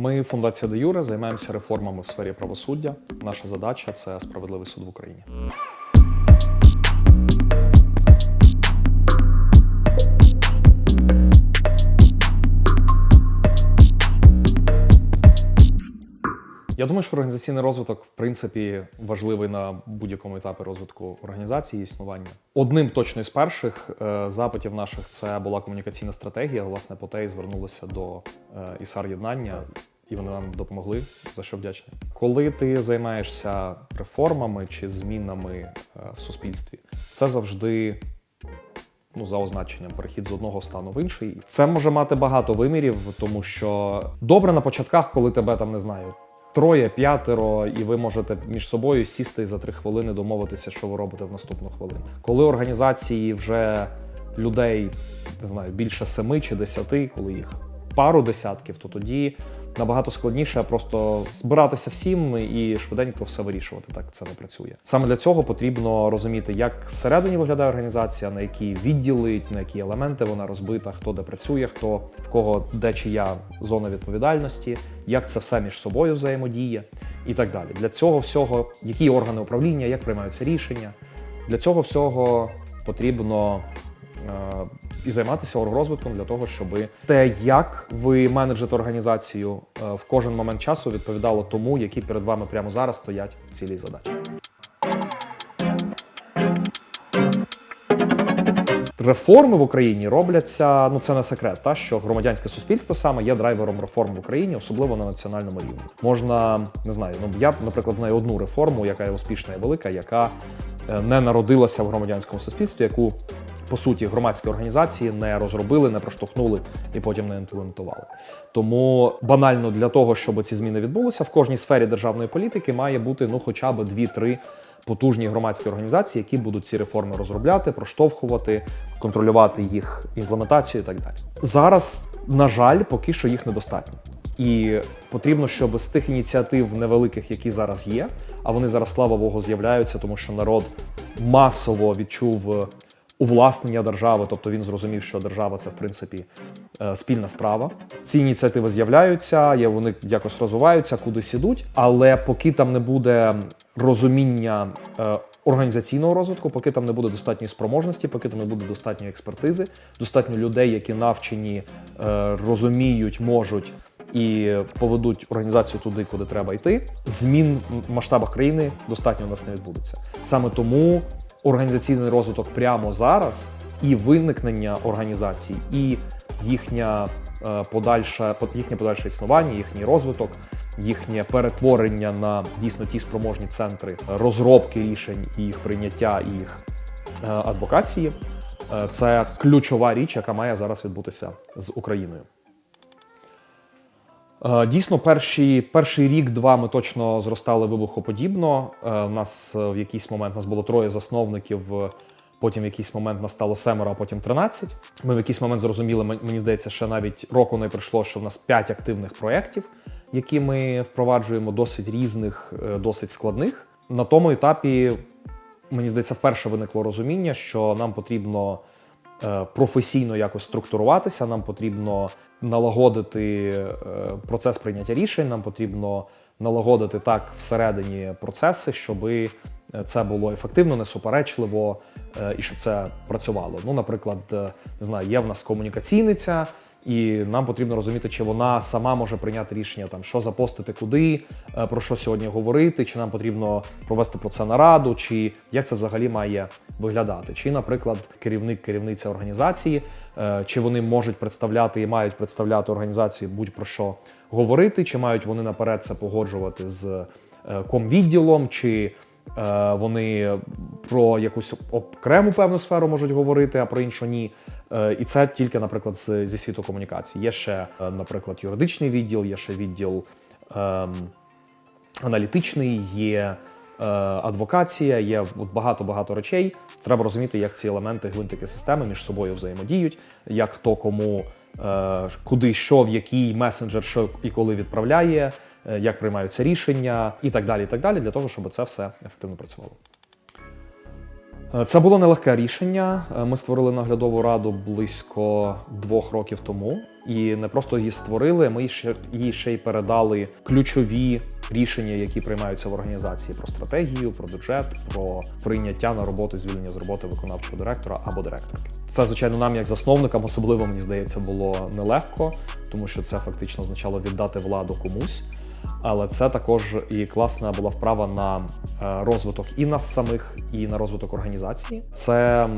Ми фундація Де Юре займаємося реформами в сфері правосуддя. Наша задача це справедливий суд в Україні. Я думаю, що організаційний розвиток, в принципі, важливий на будь-якому етапі розвитку організації існування. Одним точно із перших е, запитів наших це була комунікаційна стратегія. Власне, по те і звернулися до е, ісар єднання, і вони нам допомогли, за що вдячні. Коли ти займаєшся реформами чи змінами е, в суспільстві, це завжди ну, за означенням перехід з одного стану в інший. Це може мати багато вимірів, тому що добре на початках, коли тебе там не знаю. Троє, п'ятеро, і ви можете між собою сісти і за три хвилини домовитися, що ви робите в наступну хвилину. Коли організації вже людей не знаю більше семи чи десяти, коли їх пару десятків, то тоді набагато складніше просто збиратися всім і швиденько все вирішувати. Так це не працює. Саме для цього потрібно розуміти, як всередині виглядає організація, на які відділи, на які елементи вона розбита, хто де працює, хто в кого де чия зона відповідальності, як це все між собою взаємодіє і так далі. Для цього всього, які органи управління, як приймаються рішення. Для цього всього потрібно е, і займатися оргрозвитком для того, щоб те, як ви менеджете організацію е, в кожен момент часу, відповідало тому, які перед вами прямо зараз стоять цілі задачі. Реформи в Україні робляться, ну це не секрет, та що громадянське суспільство саме є драйвером реформ в Україні, особливо на національному рівні. Можна не знаю, ну я, наприклад, знаю одну реформу, яка є успішна і велика, яка е, не народилася в громадянському суспільстві, яку по суті громадські організації не розробили, не проштовхнули і потім не імплементували. Тому банально для того, щоб ці зміни відбулися, в кожній сфері державної політики має бути ну, хоча б дві-три потужні громадські організації, які будуть ці реформи розробляти, проштовхувати, контролювати їх імплементацію і так далі. Зараз, на жаль, поки що їх недостатньо. І потрібно, щоб з тих ініціатив невеликих, які зараз є, а вони зараз, слава Богу, з'являються, тому що народ масово відчув увласнення держави, тобто він зрозумів, що держава це в принципі е, спільна справа. Ці ініціативи з'являються, є вони якось розвиваються, кудись ідуть, але поки там не буде розуміння. е, Організаційного розвитку, поки там не буде достатньої спроможності, поки там не буде достатньої експертизи, достатньо людей, які навчені, е, розуміють, можуть і поведуть організацію туди, куди треба йти. Змін в масштабах країни достатньо у нас не відбудеться. Саме тому організаційний розвиток прямо зараз, і виникнення організацій, і їхня е, подальша їхнє подальше існування, їхній розвиток, їхнє перетворення на дійсно ті спроможні центри розробки рішень, і їх прийняття і їх е, адвокації. Е, Це ключова річ, яка має зараз відбутися з Україною. Е, Дійсно, перші, перший рік-два ми точно зростали вибухоподібно. Е, У нас е, в якийсь момент нас було троє засновників. е, Потім в якийсь момент нас стало семеро, а потім 13. Ми в якийсь момент зрозуміли, мені здається, ще навіть року не пройшло, що в нас 5 активних проєктів, які ми впроваджуємо, досить різних, е, досить складних. На тому етапі, мені здається, вперше виникло розуміння, що нам потрібно е, професійно якось структуруватися, нам потрібно налагодити е, процес прийняття рішень, нам потрібно налагодити так всередині процеси, щоб це було ефективно, несуперечливо е, і щоб це працювало. Ну, наприклад, е, не знаю, є в нас комунікаційниця, і нам потрібно розуміти, чи вона сама може прийняти рішення, там що запостити, куди, е, про що сьогодні говорити, чи нам потрібно провести про це нараду, чи як це взагалі має виглядати. Чи, наприклад, керівник керівниця організації, е, чи вони можуть представляти і мають представляти організацію будь-про що говорити, чи мають вони наперед це погоджувати з е, комвідділом, чи е, вони про якусь окрему певну сферу можуть говорити, а про іншу ні. Е, І це тільки, наприклад, зі світу комунікації. Є ще, е, наприклад, юридичний відділ, є ще відділ ем, аналітичний, є е, адвокація, є багато-багато речей. Треба розуміти, як ці елементи гвинтики системи між собою взаємодіють, як хто кому е, куди, що, в який месенджер, що і коли відправляє, е, як приймаються рішення, і так далі, і так далі, для того, щоб це все ефективно працювало. Е, Це було нелегке рішення. Е, Ми створили наглядову раду близько двох років тому, і не просто її створили, ми ще їй ще й передали ключові рішення, які приймаються в організації про стратегію, про бюджет, про прийняття на роботу, звільнення з роботи виконавчого директора або директорки. Це звичайно нам, як засновникам, особливо мені здається, було нелегко, тому що це фактично означало віддати владу комусь. Але це також і класна була вправа на е, розвиток і нас самих, і на розвиток організації. Це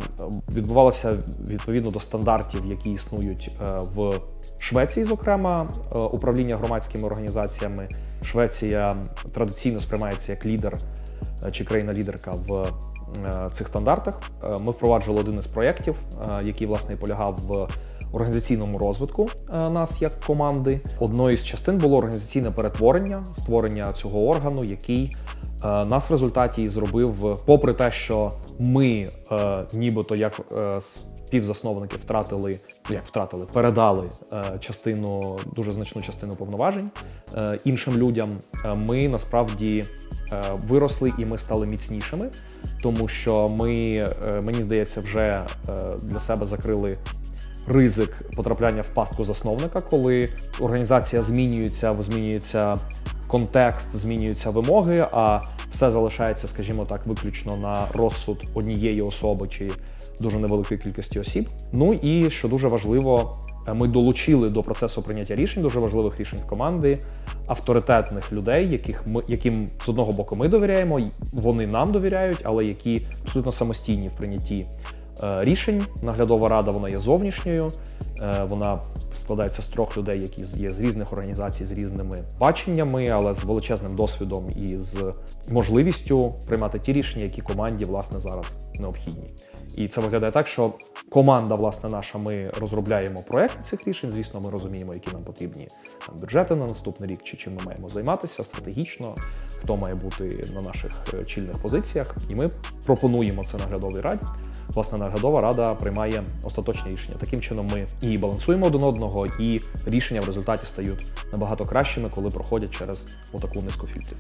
відбувалося відповідно до стандартів, які існують е, в Швеції, зокрема, е, управління громадськими організаціями. Швеція традиційно сприймається як лідер чи країна-лідерка в цих стандартах. Ми впроваджували один із проєктів, який власне полягав в організаційному розвитку е, нас як команди. Одною з частин було організаційне перетворення, створення цього органу, який е, нас в результаті зробив, попри те, що ми, е, нібито як співзасновники, втратили як втратили, передали частину дуже значну частину повноважень іншим людям. Ми насправді виросли і ми стали міцнішими, тому що ми, мені здається, вже для себе закрили ризик потрапляння в пастку засновника, коли організація змінюється, змінюється контекст, змінюються вимоги, а все залишається, скажімо так, виключно на розсуд однієї особи чи дуже невеликої кількості осіб. Ну і що дуже важливо, е, ми долучили до процесу прийняття рішень, дуже важливих рішень в команди, авторитетних людей, яких ми, яким з одного боку ми довіряємо, вони нам довіряють, але які абсолютно самостійні в прийнятті рішень. Наглядова рада вона є зовнішньою. Е, Вона складається з трьох людей, які є з різних організацій, з різними баченнями, але з величезним досвідом і з можливістю приймати ті рішення, які команді власне зараз необхідні. І це виглядає так, що команда, власне, наша, ми розробляємо проекти цих рішень. Звісно, ми розуміємо, які нам потрібні там, бюджети на наступний рік, чи чим ми маємо займатися стратегічно, хто має бути на наших е, чільних позиціях. І ми пропонуємо це наглядовій раді. Власне, наглядова рада приймає остаточні рішення. Таким чином, ми і балансуємо один одного, і рішення в результаті стають набагато кращими, коли проходять через отаку низку фільтрів.